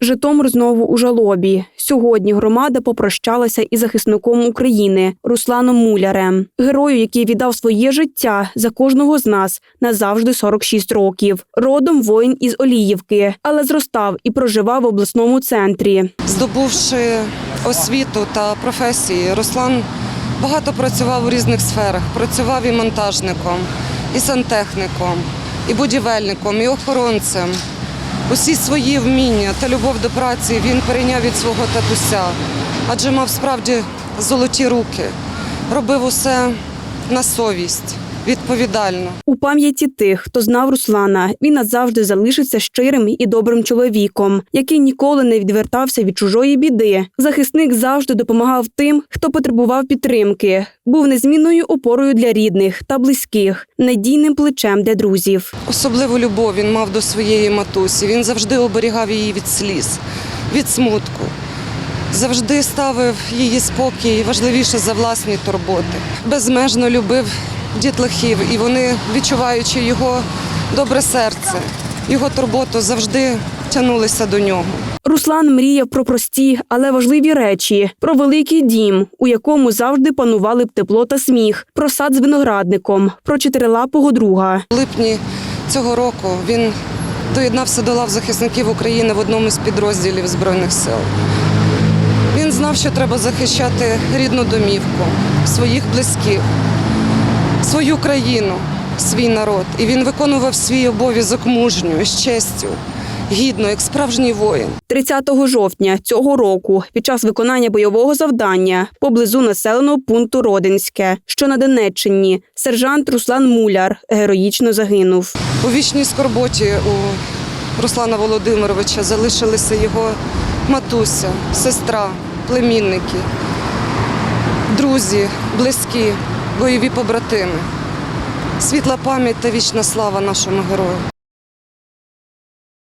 Житомир знову у жалобі. Сьогодні громада попрощалася із захисником України Русланом Мулярем, герою, який віддав своє життя за кожного з нас назавжди 46 років. Родом воїн із Оліївки, але зростав і проживав в обласному центрі. Здобувши освіту та професії, Руслан багато працював у різних сферах. Працював і монтажником, і сантехніком, і будівельником, і охоронцем. Усі свої вміння та любов до праці він перейняв від свого татуся, адже мав справді золоті руки, робив усе на совість, відповідально. У пам'яті тих, хто знав Руслана, він назавжди залишиться щирим і добрим чоловіком, який ніколи не відвертався від чужої біди. Захисник завжди допомагав тим, хто потребував підтримки, був незмінною опорою для рідних та близьких, надійним плечем для друзів. Особливу любов він мав до своєї матусі. Він завжди оберігав її від сліз, від смутку. Завжди ставив її спокій важливіше за власні турботи. Безмежно любив дітлахів, і вони, відчуваючи його добре серце, його турботу, завжди тягнулися до нього. Руслан мріяв про прості, але важливі речі: про великий дім, у якому завжди панували б тепло та сміх, про сад з виноградником, про чотирилапого друга. У липні цього року він доєднався до лав захисників України в одному з підрозділів Збройних сил. Він знав, що треба захищати рідну домівку, своїх близьких, свою країну, свій народ. І він виконував свій обов'язок мужньо, з честю, гідно, як справжній воїн. 30 жовтня цього року, під час виконання бойового завдання поблизу населеного пункту Родинське, що на Донеччині, сержант Руслан Муляр героїчно загинув. У вічній скорботі у Руслана Володимировича залишилися його матуся, сестра, племінники, друзі, близькі, бойові побратими. Світла пам'ять та вічна слава нашому герою.